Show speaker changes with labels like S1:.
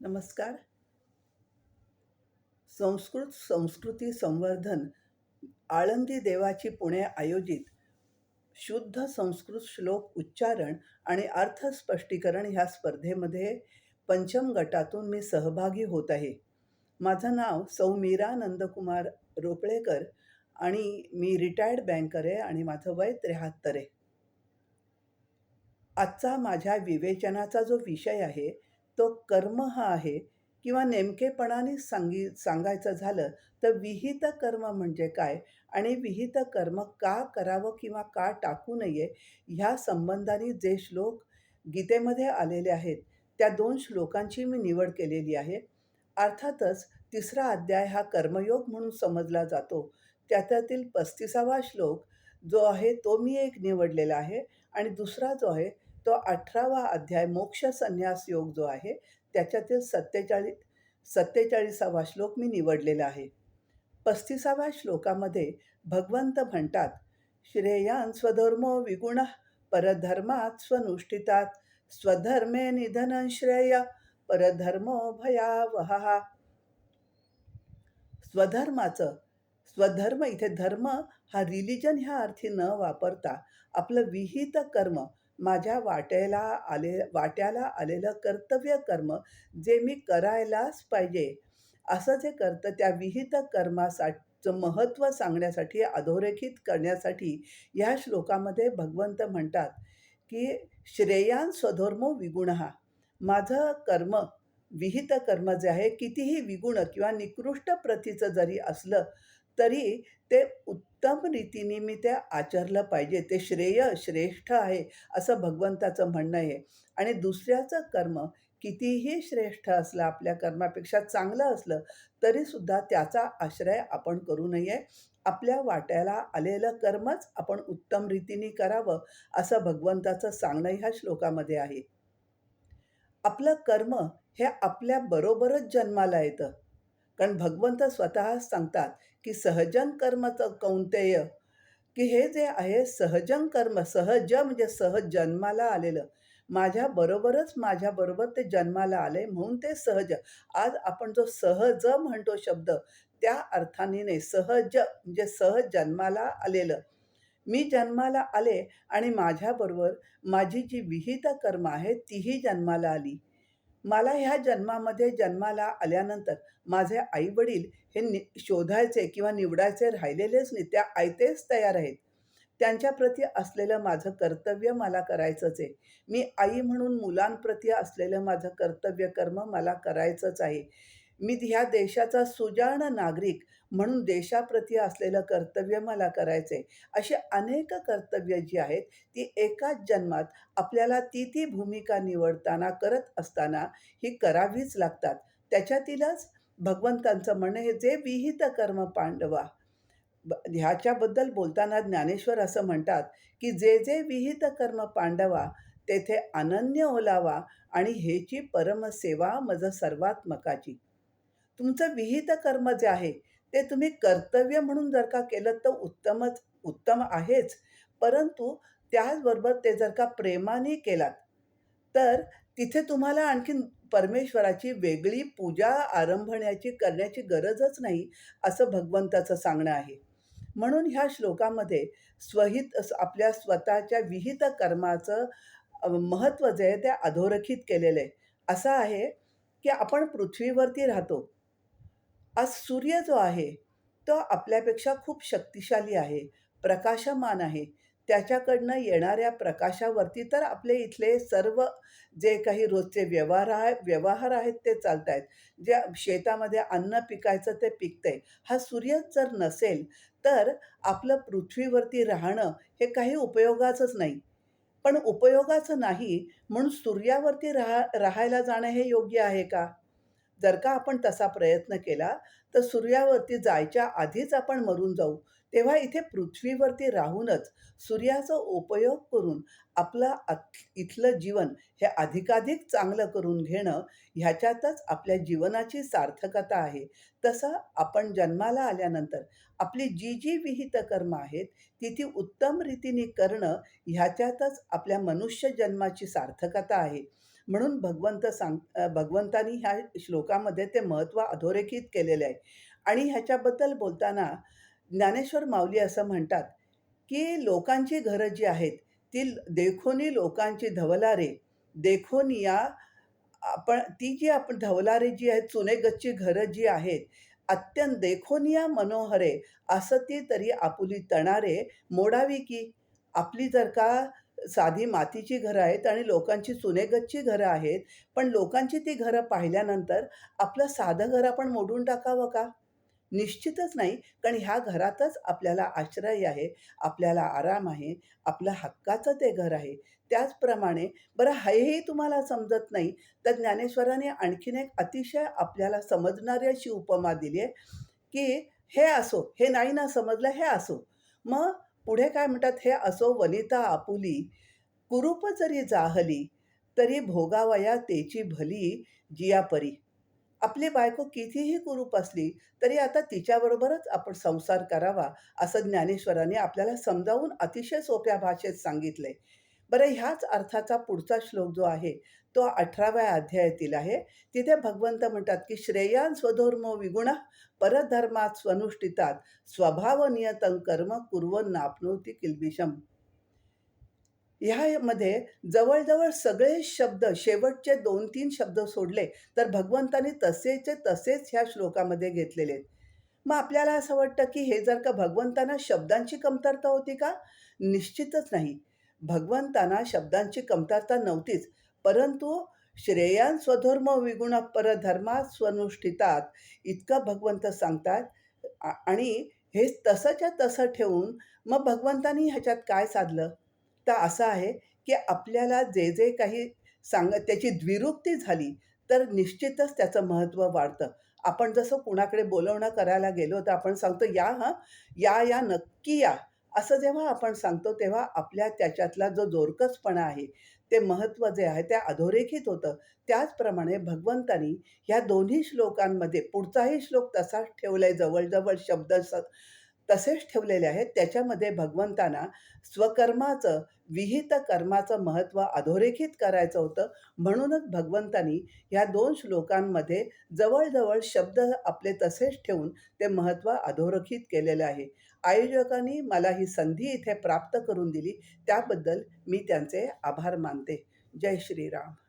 S1: नमस्कार. संस्कृत संस्कृती संवर्धन आळंदी देवाची पुणे आयोजित शुद्ध संस्कृत श्लोक उच्चारण आणि अर्थ स्पष्टीकरण ह्या स्पर्धेमध्ये पंचम गटातून मी सहभागी होत आहे. माझं नाव सौ मीरा नंदकुमार रोपळेकर आणि मी रिटायर्ड बँकर आहे आणि माझं वय त्र्याहत्तर आहे. आजचा माझ्या विवेचनाचा जो विषय आहे तो कर्म हा आहे किंवा नेमकेपणाने सांगी सांगायचं झालं तर विहित कर्म म्हणजे काय? आणि विहित कर्म का करावं किंवा का टाकू नये ह्या संबंधाने जे श्लोक गीतेमध्ये आलेले आहेत त्या दोन श्लोकांची मी निवड केलेली आहे. अर्थातच तिसरा अध्याय हा कर्मयोग म्हणून समजला जातो. त्याच्यातील पस्तीसावा श्लोक जो आहे तो मी एक निवडलेला आहे आणि दुसरा जो आहे तो अठरावा अध्याय मोक्ष संन्यास योग जो आहे त्याच्यातील सत्तेचाळीस सत्तेचाळीसावा श्लोक मी निवडलेला आहे. पस्तीसाव्या श्लोकामध्ये भगवंत म्हणतात श्रेयान स्वधर्मो विगुण परधर्मात स्वनुष्ठितात स्वधर्मे निधन श्रेय परधर्मो भयावहा। स्वधर्माचं स्वधर्म इथे धर्म हा रिलिजन ह्या अर्थी न वापरता आपलं विहित कर्म माझ्या वाट्याला आले वाट्याला आलेलं कर्तव्य कर्म जे मी करायलाच पाहिजे असं जे करतं त्या विहित कर्मासाठीचं महत्त्व सांगण्यासाठी अधोरेखित करण्यासाठी ह्या श्लोकामध्ये भगवंत म्हणतात की श्रेयान स्वधर्मो विगुण. हा माझं कर्म विहित कर्म जे आहे कितीही विगुण किंवा निकृष्ट प्रतीचं जरी असलं तरी ते उत्तम रीतीने मी ते आचरलं पाहिजे. ते श्रेय श्रेष्ठ आहे असं भगवंताचं म्हणणं आहे. आणि दुसऱ्याचं कर्म कितीही श्रेष्ठ असलं आपल्या कर्मापेक्षा चांगलं असलं तरीसुद्धा त्याचा आश्रय आपण करू नये. आपल्या वाट्याला आलेलं कर्मच आपण उत्तम रीतीने करावं असं भगवंताचं सांगणं ह्या श्लोकामध्ये आहे. आपलं कर्म हे आपल्या बरोबरच जन्माला येतं. कारण भगवंत स्वतः सांगतात की सहजन कर्मचं कौंतेय की हे जे आहे सहजन कर्म सहज म्हणजे सहज जन्माला आलेलं. माझ्याबरोबरच माझ्याबरोबर ते जन्माला आले म्हणून ते सहज. आज आपण जो सहज म्हणतो शब्द त्या अर्थाने नाही सहज म्हणजे सहज जन्माला आलेलं. मी जन्माला आले आणि माझ्याबरोबर माझी जी विहित कर्म आहे तीही जन्माला आली. मला ह्या जन्मामध्ये जन्माला आल्यानंतर माझे आईवडील हे नि शोधायचे किंवा निवडायचे राहिलेलेच नाही. त्या आयतेच तयार आहेत. त्यांच्याप्रती असलेलं माझं कर्तव्य मला करायचंच आहे. मी आई म्हणून मुलांप्रती असलेलं माझं कर्तव्य कर्म मला करायचंच आहे. मी ह्या देशाचा सुजाण नागरिक म्हणून देशाप्रती असलेलं कर्तव्य मला करायचं आहे अशी अनेक कर्तव्य जी आहेत ती एकाच जन्मात आपल्याला ती ती भूमिका निवडताना करत असताना ही करावीच लागतात. त्याच्यातीलच भगवंतांचं म्हणणं हे जे विहित कर्म पांडवा. ब ह्याच्याबद्दल बोलताना ज्ञानेश्वर असं म्हणतात की जे जे विहित कर्म पांडवा तेथे अनन्य ओलावा आणि हेची परमसेवा मज सर्वात्मकाची. तुमचं विहित कर्म जे आहे ते तुम्ही कर्तव्य म्हणून जर का केलं तर उत्तमच उत्तम आहेच. परंतु त्याचबरोबर ते जर का प्रेमाने केलात तर तिथे तुम्हाला आणखीन परमेश्वराची वेगळी पूजा आरंभण्याची करण्याची गरजच नाही असं भगवंताचं सांगणं आहे. म्हणून ह्या श्लोकामध्ये स्वहित आपल्या स्वतःच्या विहित कर्माचं महत्त्व जे आहे ते अधोरेखित केलेलं आहे. असं आहे की आपण पृथ्वीवरती राहतो आज सूर्य जो आहे तो आपल्यापेक्षा खूप शक्तिशाली आहे प्रकाशमान आहे. त्याच्याकडनं येणाऱ्या प्रकाशावरती तर आपले इथले सर्व जे काही रोजचे व्यवहार आहे व्यवहार आहेत ते चालत आहेत जे शेतामध्ये अन्न पिकायचं ते पिकतं आहे हा सूर्यच जर नसेल तर आपलं पृथ्वीवरती राहणं हे काही उपयोगाचंच नाही. पण उपयोगाचं नाही म्हणून सूर्यावरती राहा राहायला जाणं हे योग्य आहे का? जर का आपण तसा प्रयत्न केला तर सूर्यावरती जायच्या आधीच आपण मरून जाऊ. तेव्हा इथे पृथ्वीवरती राहूनच सूर्याचा उपयोग करून आपलं इथलं जीवन हे अधिकाधिक चांगलं करून घेणं ह्याच्यातच आपल्या जीवनाची सार्थकता आहे. तसं आपण जन्माला आल्यानंतर आपली जी जी विहित कर्म आहेत ती ती उत्तम रीतीने करणं ह्याच्यातच आपल्या मनुष्य जन्माची सार्थकता आहे. म्हणून भगवंत सांग भगवंतानी ह्या श्लोकामध्ये ते महत्त्व अधोरेखित केलेलं आहे आणि ह्याच्याबद्दल बोलताना ज्ञानेश्वर माऊली असं म्हणतात, की लोकांची घरं जी आहेत, ती देखोनी लोकांची धवलारे, देखोनिया आपण ती जी आपण धवलारे जी आहेत, चुनेगच्ची घरं जी आहेत, अत्यंत देखोनिया मनोहरे, असं ती तरी आपुली तणारे, मोडावी की. आपली जर का साधी मातीची घरं आहेत आणि लोकांची चुनेगच्ची घरं आहेत, पण लोकांची ती घरं पाहिल्यानंतर आपलं साधं घर आपण मोडून टाकावं का? निश्चितच नाही. कारण ह्या घरातच आपल्याला आश्रय आहे, आपल्याला आराम आहे, आपलं हक्काचं ते घर आहे. त्याचप्रमाणे बरं हेही तुम्हाला समजत नाही, तर ज्ञानेश्वरांनी आणखीन एक अतिशय आपल्याला समजणारी अशी उपमा दिली आहे, की हे असो, हे नाही ना समजलं, हे असो. मग पुढे काय म्हणतात, "हे असो वनिता आपुली, कुरूप जरी जाहली, तरी भोगावया तेची भली जियापरी." आपली बायको कितीही कुरूप असली, तरी आता तिच्याबरोबरच आपण संसार करावा, असं ज्ञानेश्वरांनी आपल्याला समजावून अतिशय सोप्या भाषेत सांगितलंय. बरं ह्याच अर्थाचा पुढचा श्लोक जो आहे, तो 18व्या अध्यायातील आहे. तिथे भगवंत म्हणतात, की "श्रेयान् स्वधर्मो विगुण परधर्मात स्वनुष्ठितात स्वभावनियतं कर्म कुर्वन नाप्नोति किल्बिषम ह्यामध्ये जवळ-जवळ सगळे शब्द शेवटचे 2-3 शब्द सोडले, तर भगवंतांनी तसेचे तसेच ह्या श्लोकामध्ये घेतलेले आहेत. मग आपल्याला असं वाटतं, की हे जर का भगवंतांना शब्दांची कमतरता होती का? निश्चितच नाही. भगवंतांना शब्दांची कमतरता नव्हतीच. परंतु श्रेयान स्वधर्म विगुण परधर्मात स्वनुष्ठितात इतकं भगवंत सांगतात आणि हे तसंच्या तसं ठेवून मग भगवंतांनी ह्याच्यात काय साधलं? तर असं आहे, की आपल्याला जे, जे काही सांग त्याची द्विरुक्ती झाली, तर निश्चितच त्याचं महत्त्व वाढतं. आपण जसं कुणाकडे बोलावणं करायला गेलो, तर आपण सांगतो, "या हं, या, या, नक्की या." असं जेव्हा आपण सांगतो, तेव्हा आपल्या त्याच्यातला जो जोरकसपणा आहे, ते महत्त्व जे आहे, ते अधोरेखित होतं. त्याचप्रमाणे भगवंतानी ह्या दोन्ही श्लोकांमध्ये पुढचाही श्लोक तसाच ठेवलाय, जवळ-जवळ शब्द स तसेच ठेवलेले आहेत. त्याच्यामध्ये भगवंतांना स्वकर्माचं, विहित कर्माचं महत्त्व अधोरेखित करायचं होतं. म्हणूनच भगवंतानी ह्या दोन श्लोकांमध्ये जवळजवळ शब्द आपले तसेच ठेवून ते महत्त्व अधोरेखित केलेलं आहे. आयोजकांनी मला ही संधी इथे प्राप्त करून दिली, त्याबद्दल मी त्यांचे आभार मानते. जय श्रीराम.